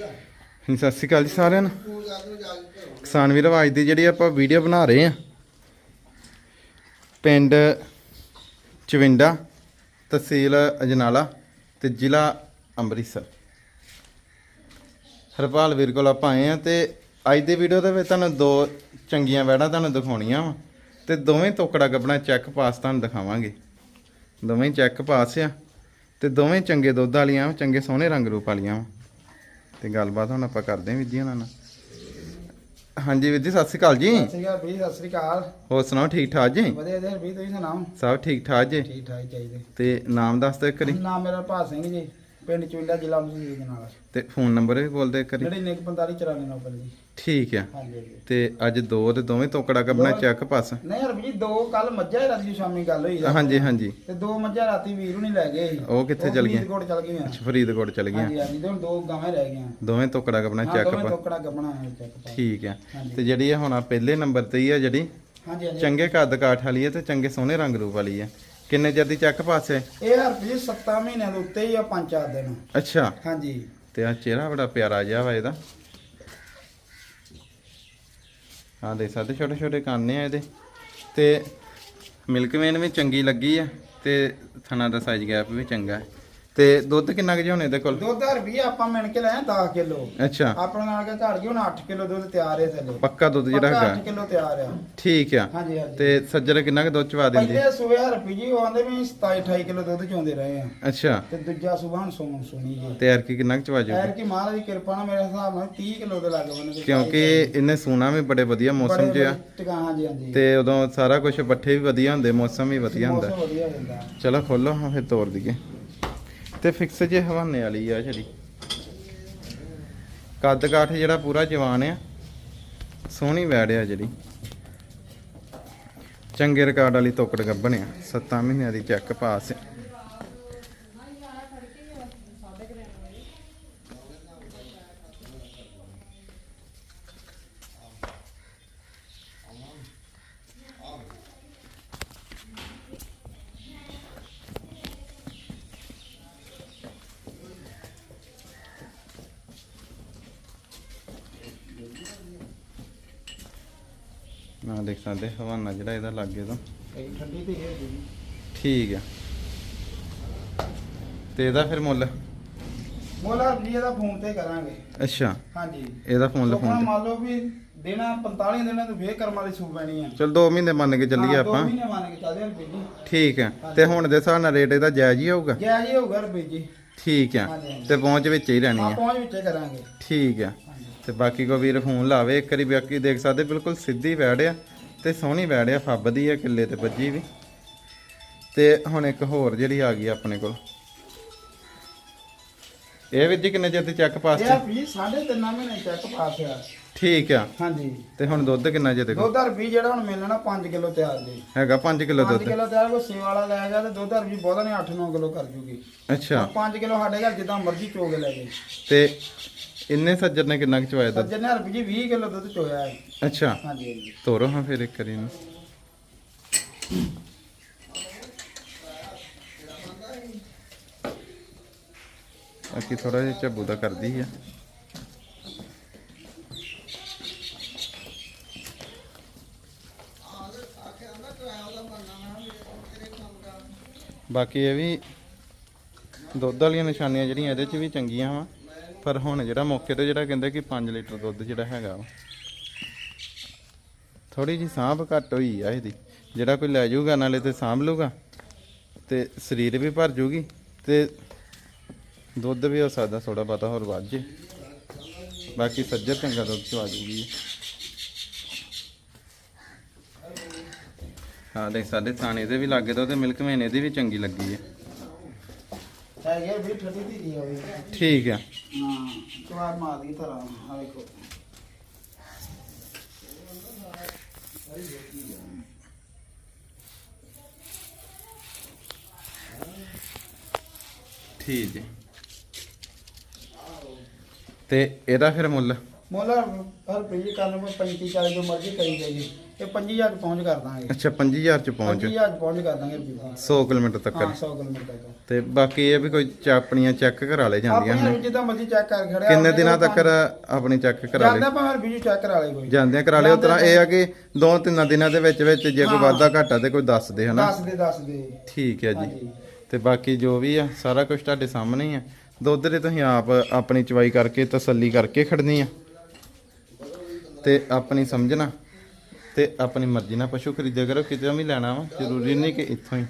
ਹਾਂਜੀ, ਸਤਿ ਸ਼੍ਰੀ ਅਕਾਲ ਜੀ ਸਾਰਿਆਂ ਨੂੰ। ਕਿਸਾਨ ਵੀਰ ਆਵਾਜ਼ ਦੀ ਜਿਹੜੀ ਆਪਾਂ ਵੀਡੀਓ ਬਣਾ ਰਹੇ ਆ ਪਿੰਡ ਚਵਿੰਡਾ ਤਹਿਸੀਲ ਅਜਨਾਲਾ ਤੇ ਜ਼ਿਲ੍ਹਾ ਅੰਮ੍ਰਿਤਸਰ। ਹਰਪਾਲ ਵੀਰ ਕੋਲ ਆਪਾਂ ਆਏ ਆ ਤੇ ਅੱਜ ਦੀ ਵੀਡੀਓ ਦੇ ਵਿੱਚ ਤੁਹਾਨੂੰ ਦੋ ਚੰਗੀਆਂ ਵੈੜਾਂ ਤੁਹਾਨੂੰ ਦਿਖਾਉਣੀਆਂ ਵਾ ਤੇ ਦੋਵੇਂ ਤੋਕੜਾ ਗੱਬਣਾ ਚੈੱਕ ਪਾਸ ਤੁਹਾਨੂੰ ਦਿਖਾਵਾਂਗੇ। ਦੋਵੇਂ ਚੈੱਕ ਪਾਸ ਆ ਤੇ ਦੋਵੇਂ ਚੰਗੇ ਦੁੱਧ ਵਾਲੀਆਂ ਵਾਂ, ਚੰਗੇ ਸੋਹਣੇ ਰੰਗ ਰੂਪ ਵਾਲੀਆਂ ਵਾਂ। ਤੇ ਗੱਲਬਾਤ ਹੁਣ ਆਪਾਂ ਕਰਦੇ ਹਾਂ ਵੀਰ ਜੀ ਉਹਨਾਂ ਨਾਲ ਹਾਂਜੀ ਵੀਰ ਜੀ ਸਤਿ ਸ਼੍ਰੀ ਅਕਾਲ ਜੀ। ਸਤਿ ਸ਼੍ਰੀ ਅਕਾਲ ਵੀ ਸਤਿ ਸ਼੍ਰੀ ਅਕਾਲ। ਹੋਰ ਸੁਣਾਓ ਠੀਕ ਠਾਕ ਜੀ? ਵਧੀਆ ਦੇ ਵੀ ਤੁਸੀਂ ਸੁਣਾਓ? ਸਭ ਠੀਕ ਠਾਕ ਜੀ? ਠੀਕ ਠਾਕ ਚਾਹੀਦੇ। ਤੇ ਨਾਮ ਦੱਸ ਦਿਓ ਇੱਕ ਵਾਰੀ। ਨਾਮ ਮੇਰਾ ਭਾਗ ਸਿੰਘ ਜੀ। ਪਿੰਡ ਚੁੰਡਾ ਜ਼ਿਲ੍ਹਾ ਮਸਜਿਦ ਦੇ ਨਾਲ। ਤੇ ਫੋਨ ਨੰਬਰ ਵੀ ਬੋਲ ਦਿਓ ਇੱਕ ਵਾਰੀ। 994594 ਜੀ ਠੀਕ ਆ। ਹਾਂਜੀ ਹਾਂਜੀ। ਤੇ ਅੱਜ ਦੋ ਤੇ ਦੋਵੇਂ ਤੋਕੜਾ ਕੱਬਣਾ ਦੋ- ਚੈੱਕ ਪਾਸ। ਨਹੀਂ ਹਰ ਵੀ ਦੋ ਕੱਲ ਮੱਝਾਂ ਹੀ ਰਾਤੀ ਸ਼ਾਮੀ ਗੱਲ ਹੋਈ ਆ। ਹਾਂਜੀ ਹਾਂਜੀ। ਤੇ ਦੋ ਮੱਝਾਂ ਰਾਤੀ ਵੀਰੂ ਨਹੀਂ ਲੈ ਗਏ। ਸੀ। ਉਹ ਕਿੱਥੇ ਚਲ ਗਈਆਂ? ਫਰੀਦਕੋਟ ਚਲ ਗਈਆਂ। ਅੱਛਾ, ਫਰੀਦਕੋਟ ਚਲ ਗਈਆਂ। ਹਾਂਜੀ ਹਾਂਜੀ। ਤੇ ਹੁਣ ਦੋ ਗਾਵਾਂ ਰਹਿ ਗਈਆਂ। ਦੋਵੇਂ ਤੋਕੜਾ ਕੱਬਣਾ ਹਾਂ ਚੈੱਕ ਦੋਵੇਂ ਟੋਕੜਾ ਗੱਬਣਾ ਹੈ ਚੈੱਕ ਪਾ। ਠੀਕ ਆ। ਤੇ ਜਿਹੜੀ ਇਹ ਹੁਣ ਆ ਪਹਿਲੇ ਨੰਬਰ ਤੇ ਹੀ ਆ ਜਿਹੜੀ ਹਾਂਜੀ ਹਾਂਜੀ। ਚੰਗੇ ਕੱਦ ਕਾਠ ਵਾਲੀ ਹੈ ਤੇ ਚੰਗੇ ਸੋਹਣੇ ਰੰਗ ਰੂਪ ਵਾਲੀ ਹੈ ਕਿੰਨੇ ਚਿਰ ਦੀ ਚੈੱਕ ਪਾਸ ਇਹ ਹਰ ਵੀ 7 ਮਹੀਨਿਆਂ ਦੇ ਉੱਤੇ ਹੀ ਆ ਪੰਜ ਚਾਰ ਦਿਨ। ਅੱਛਾ। ਹਾਂਜੀ। ਤੇ ਆ ਚਿਹਰਾ ਬੜਾ ਪਿਆਰਾ ਜਿਹਾ ਵਾ ਇਹਦਾ। ਆ ਦੇ ਸਕਦੇ ਛੋਟੇ ਛੋਟੇ ਕਾਨੇ ਆ ਇਹਦੇ। ਤੇ ਮਿਲਕ ਵੇਨ ਵੀ ਚੰਗੀ ਲੱਗੀ ਆ ਤੇ ਥਣਾ ਦਾ ਸਾਈਜ਼ ਗੈਪ ਵੀ ਚੰਗਾ ਹੈ। ਤੇ ਦੁੱਧ ਕਿੰਨਾ ਕੁ ਜਿਹਾ ਹੁਣ ਇਹਦੇ ਕੋਲ? ਦੁੱਧ ਹਰ ਵੀ ਆਪਾਂ ਮਿਣ ਕੇ ਲਿਆ 10 ਕਿਲੋ। ਅੱਛਾ। ਆਪਣਾ ਨਾਲ ਕੇ ਘੜ ਗਈ ਹੁਣ 8 ਕਿਲੋ ਦੁੱਧ ਤਿਆਰ ਹੈ ਥੱਲੇ। ਪੱਕਾ ਦੁੱਧ ਜਿਹੜਾ ਹੈਗਾ। 8 ਕਿਲੋ ਤਿਆਰ ਆ। ਠੀਕ ਆ। ਹਾਂਜੀ ਹਾਂਜੀ। ਤੇ ਸੱਜਰ ਕਿੰਨਾ ਕੁ ਦੁੱਧ ਚਵਾ ਦਿੰਦੀ? ਪਹਿਲੇ ਸੂਏ ਹਰਪੀ ਜੀ ਉਹ ਆਂਦੇ ਵੀ 27 28 ਕਿਲੋ ਦੁੱਧ ਚੋਂਦੇ ਰਹੇ ਆ। ਅੱਛਾ। ਤੇ ਦੂਜਾ ਸੂਬਾ ਹੁਣ ਸੋਣ ਸੁਣੀ ਜੀ। ਤੇ ਐਰ ਕੀ ਕਿੰਨਾ ਕੁ ਚਵਾ ਐਰ ਜੂਗੀ ਕੀ ਮਹਾਰਾਜ ਦੀ ਕਿਰਪਾ ਨਾਲ ਮੇਰੇ ਹਿਸਾਬ ਨਾਲ 30 ਕਿਲੋ ਦੇ ਲੱਗ ਬੰਦੇ ਕਿਉਂਕਿ ਇਹਨੇ ਸੂਣਾ ਵੀ ਬੜੇ ਵਧੀਆ ਮੌਸਮ 'ਚ ਆ ਟਿਕਾ ਹਾਂਜੀ ਹਾਂਜੀ। ਤੇ ਉਦੋਂ ਸਾਰਾ ਕੁਝ ਪੱਠੇ ਵੀ ਵਧੀਆ ਹੁੰਦੇ ਮੌਸਮ ਵੀ ਵਧੀਆ ਹੁੰਦਾ। ਮੌਸਮ ਵਧੀਆ ਹੁੰਦਾ। ਚਲੋ ਖੋਲੋ ਹਾਂ ਫਿਰ ਤੋੜ ਦਈਏ। ਤੇ ਫਿਕਸ ਜੇ ਹਵਾਨੇ ਵਾਲੀ ਆ ਜਿਹੜੀ। ਕੱਦ ਕਾਠ ਜਿਹੜਾ ਪੂਰਾ ਜਵਾਨ ਆ, ਸੋਹਣੀ ਵੈੜ ਆ ਜਿਹੜੀ। ਚੰਗੇ ਰਿਕਾਰਡ ਵਾਲੀ ਤੋਕੜ ਗੱਭਣ ਆ 7 ਮਹੀਨਿਆਂ ਦੀ ਚੈੱਕ ਪਾਸ ਆ। ਨਾ ਦੇਖ ਸਕਦੇ ਹਵਾਨਾ ਜਿਹੜਾ ਇਹਦਾ ਲੱਗੇ ਤੋਂ। ਠੰਡੀ ਤੇ ਜੀ। ਠੀਕ ਆ। ਤੇ ਇਹਦਾ ਫਿਰ ਮੁੱਲ? ਮੋਲਾ ਜੀ ਇਹਦਾ ਫੋਨ ਤੇ ਕਰਾਂਗੇ। ਅੱਛਾ। ਹਾਂਜੀ। ਇਹਦਾ ਫੋਨ ਲੋਕਾਂ ਲਫੋਨ ਮੰਨ ਲਓ ਵੀ ਦੇਣਾ 45 ਦਿਨਾਂ ਤੋਂ ਫੇਰ ਕਰਮ ਵਾਲੀ ਸੂ ਪੈਣੀ ਆ। ਚਲ 2 ਮਹੀਨੇ ਮੰਨ ਕੇ ਚੱਲੀਏ ਹਾਂ, ਦੋ ਆਪਾਂ। ਮਹੀਨੇ ਮੰਨ ਕੇ ਚੱਲਦੇ ਹਰਪੀ ਜੀ। ਠੀਕ ਆ। ਤੇ ਹੁਣ ਦੇ ਹਿਸਾਬ ਨਾਲ ਰੇਟ ਇਹਦਾ ਜਾਇਜ਼ ਹੀ ਹੋਊਗਾ? ਗਿਆ ਜੀ ਹੋਊਗਾ ਹਰਪੀ ਜੀ। ਠੀਕ ਆ। ਹਾਂਜੀ, ਹਾਂਜੀ। ਤੇ ਪਹੁੰਚ ਵਿੱਚ ਹੀ ਰਹਿਣੀ ਆ। ਆ ਪਹੁੰਚ ਵਿੱਚੇ ਕਰਾਂਗੇ। ਠੀਕ ਆ। ਤੇ ਬਾਕੀ ਕੋ ਵੀਰ ਫੋਨ ਲਾਵੇ ਇੱਕ ਵਾਰੀ ਬਾਕੀ ਦੇਖ ਸਕਦੇ ਬਿਲਕੁਲ ਸਿੱਧੀ ਆ ਤੇ ਸੋਹਣੀ ਆ ਫੱਬਦੀ ਆ ਕਿੱਲੇ ਤੇ ਵੱਜੀ ਵੀ। ਤੇ ਹੁਣ ਇੱਕ ਹੋਰ ਜਿਹੜੀ ਆ ਗਈ ਆਪਣੇ ਕੋਲ। ਇਹ ਵੀਰ ਜੀ ਕਿੰਨੇ ਚਿਰ ਤੇ ਚੈੱਕ ਪਾਸ ਇਹ ਸਾਢੇ ਤਿੰਨ ਮਹੀਨੇ ਚੈੱਕ ਪਾਸ ਆ। ਠੀਕ ਆ। ਹਾਂਜੀ। ਤੇ ਹੁਣ ਦੁੱਧ ਕਿੰਨਾ ਜੇ ਤੇ ਦੁੱਧ ਹਰਪੀ ਜਿਹੜਾ ਹੁਣ ਮਿਲਣਾ 5 ਕਿਲੋ ਤਿਆਰ ਜੀ। ਹੈਗਾ 5 ਕਿਲੋ 5 ਦੁੱਧ ਕਿਲੋ ਤਿਆਰ ਕੋ ਸੇਵਾ ਵਾਲਾ ਲੈ ਗਿਆ ਤੇ ਦੁੱਧ ਹਰਪੀ ਬਹੁਤਾ ਨਹੀਂ 8-9 ਕਿਲੋ ਕਰ ਜੂਗੀ। ਅੱਛਾ। 5 ਕਿਲੋ ਸਾਡੇ ਘਰ ਜਿੱਦਾਂ ਮਰਜ਼ੀ ਚੋਗੇ ਲੈ ਗਏ ਤੇ ਇੰਨੇ ਸੱਜਰ ਨੇ ਕਿੰਨਾ ਕੁ ਚਵਾਇਆ ਦੁੱਧ? ਸੱਜਣ ਨੇ ਹਰਪੀ ਜੀ 20 ਕਿਲੋ ਦੁੱਧ ਚੋਇਆ ਹੈ। ਅੱਛਾ। ਹਾਂਜੀ ਹਾਂਜੀ। ਤੋਰੋ ਹਾਂ ਫਿਰ ਇੱਕ ਵਾਰੀ ਨੂੰ ਬਾਕੀ ਥੋੜਾ ਜਿਹਾ ਝੱਬੂ ਦਾ ਕਰਦੀ ਆ। ਬਾਕੀ ਇਹ ਵੀ ਦੁੱਧ ਵਾਲੀਆਂ ਨਿਸ਼ਾਨੀਆਂ ਜਿਹੜੀਆਂ ਇਹਦੇ 'ਚ ਵੀ ਚੰਗੀਆਂ ਵਾ। ਪਰ ਹੁਣ ਜਿਹੜਾ ਮੌਕੇ ਤੇ ਜਿਹੜਾ ਕਹਿੰਦੇ ਕਿ 5 ਲੀਟਰ ਦੁੱਧ ਜਿਹੜਾ ਹੈਗਾ ਵਾ ਥੋੜੀ ਜੀ ਸਾਂਭ ਘੱਟ ਹੋਈ ਆ ਇਹਦੀ। ਜਿਹੜਾ ਕੋਈ ਲੈ ਜਾਊਗਾ, ਨਾਲੇ ਤੇ ਸਾਂਭ ਲੂਗਾ ਤੇ ਸਰੀਰ ਵੀ ਭਰ ਜੂਗੀ, ਤੇ ਦੁੱਧ ਵੀ ਹੋ ਸਕਦਾ ਥੋੜਾ ਬਹੁਤਾ ਹੋਰ ਵੱਧ ਜੇ। ਬਾਕੀ ਸੱਜਰ ਚੰਗਾ ਦੁੱਧ ਚਵਾ ਜੂਗੀ। ਹਾਂ, ਦੇਖ, ਸਾਡੇ ਥਾਣੇ ਦੇ ਵੀ ਲੱਗੇ ਦੋ ਤੇ ਮਿਲਕ ਮਹੀਨੇ ਦੀ ਵੀ ਚੰਗੀ ਲੱਗੀ ਹੈ ਹੈਗੇ ਦੀ ਠੀਕ ਆ। ਹਾਂ ਤੁਹਾਰ ਮਾਰ ਦੀ ਤਰ੍ਹਾਂ ਆ ਵੇਖੋ। ਠੀਕ ਜੀ ਤੇ ਇਹਦਾ ਫਿਰ ਮੁੱਲ? ਮੋਲਾ ਹਰ ਪਈ ਕਰਨ ਨੂੰ 35 40 ਜੋ ਮਰਜ਼ੀ ਕਰੀ ਜਾਈਏ। ਇਹ 5000 ਪਹੁੰਚ ਕਰ ਦਾਂਗੇ। ਅੱਛਾ 5000 ਚ ਪਹੁੰਚ। 5000 ਪਹੁੰਚ ਕਰ ਦਾਂਗੇ ਰੁਪਏ 100 ਕਿਲੋਮੀਟਰ ਤੱਕ। ਹਾਂ 100 ਕਿਲੋਮੀਟਰ ਤੱਕ। ਤੇ ਬਾਕੀ ਇਹ ਵੀ ਕੋਈ ਚਾਪਣੀਆਂ ਚੈੱਕ ਕਰਾ ਲੈ ਜਾਂਦੀਆਂ ਆਪਣੇ ਨੇ ਜਿੱਦਾਂ ਮਰਜ਼ੀ ਚੈੱਕ ਕਰ ਖੜਿਆ ਕਿੰਨੇ ਦਿਨਾਂ ਤੱਕ ਆਪਣੀ ਚੈੱਕ ਕਰਾ ਲੈ ਜਾਂਦਾ ਭਾਵੇਂ ਵੀਡੀਓ ਚੈੱਕ ਕਰਾ ਲੇ ਕੋਈ ਜਾਂਦਿਆਂ ਕਰਾ ਲਿਓ ਤਰ੍ਹਾਂ ਇਹ ਆ ਕਿ ਦੋ ਤਿੰਨ ਦਿਨਾਂ ਦੇ ਵਿੱਚ ਵਿੱਚ ਜੇ ਕੋਈ। ਵਾਧਾ ਘਾਟਾ ਤੇ ਕੋਈ ਦੱਸ ਦੇ ਹਨਾ? ਦੱਸ ਦੇ ਦੱਸ ਦੇ ਠੀਕ ਹੈ ਜੀ। ਤੇ ਬਾਕੀ ਜੋ ਵੀ ਆ ਸਾਰਾ ਕੁਝ ਤੁਹਾਡੇ ਸਾਹਮਣੇ ਹੀ ਆ। ਦੁੱਧ ਦੇ ਤੁਸੀਂ ਆਪ ਆਪਣੀ ਚਵਾਈ ਕਰਕੇ ਤਸੱਲੀ ਕਰਕੇ ਖੜਨੀ ਆ। ਤੇ ਆਪਣੀ ਸਮਝਣਾ। ਤੇ ਆਪਣੀ ਮਰਜ਼ੀ ਨਾਲ ਪਸ਼ੂ ਖਰੀਦਿਆ ਕਰੋ, ਕਿਤੇ ਵੀ ਲੈਣਾ ਵਾ, ਜ਼ਰੂਰੀ ਨਹੀਂ ਕਿ ਇੱਥੋਂ ਹੀ।